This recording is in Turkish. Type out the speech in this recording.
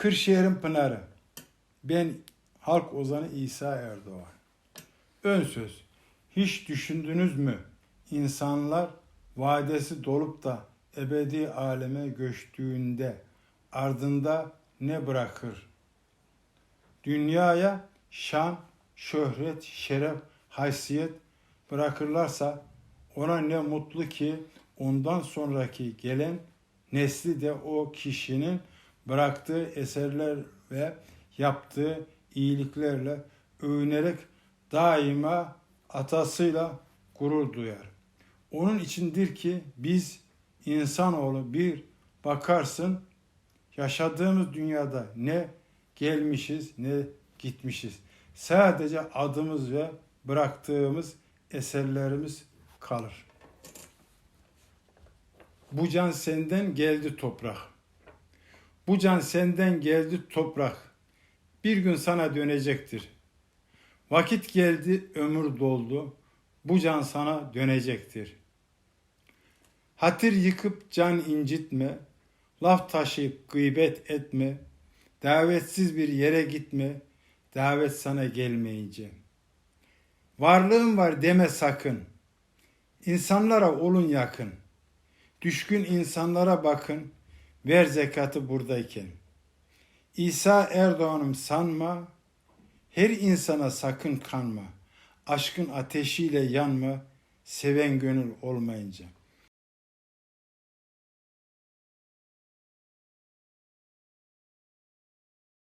Kırşehir'in Pınarı. Ben halk ozanı İsa Erdoğan. Ön söz. Hiç düşündünüz mü? İnsanlar vadesi dolup da ebedi aleme göçtüğünde ardında ne bırakır? Dünyaya şan, şöhret, şeref, haysiyet bırakırlarsa ona ne mutlu ki ondan sonraki gelen nesli de o kişinin bıraktığı eserler ve yaptığı iyiliklerle övünerek daima atasıyla gurur duyar. Onun içindir ki biz insanoğlu bir bakarsın yaşadığımız dünyada ne gelmişiz ne gitmişiz. Sadece adımız ve bıraktığımız eserlerimiz kalır. Bu can senden geldi toprak. Bu can senden geldi toprak. Bir gün sana dönecektir. Vakit geldi, ömür doldu. Bu can sana dönecektir. Hatır yıkıp can incitme. Laf taşıyıp gıybet etme. Davetsiz bir yere gitme. Davet sana gelmeyince. Varlığım var deme sakın. İnsanlara olun yakın. Düşkün insanlara bakın. Ver zekatı buradayken. İsa Erdoğan'ım sanma. Her insana sakın kanma. Aşkın ateşiyle yanma. Seven gönül olmayınca.''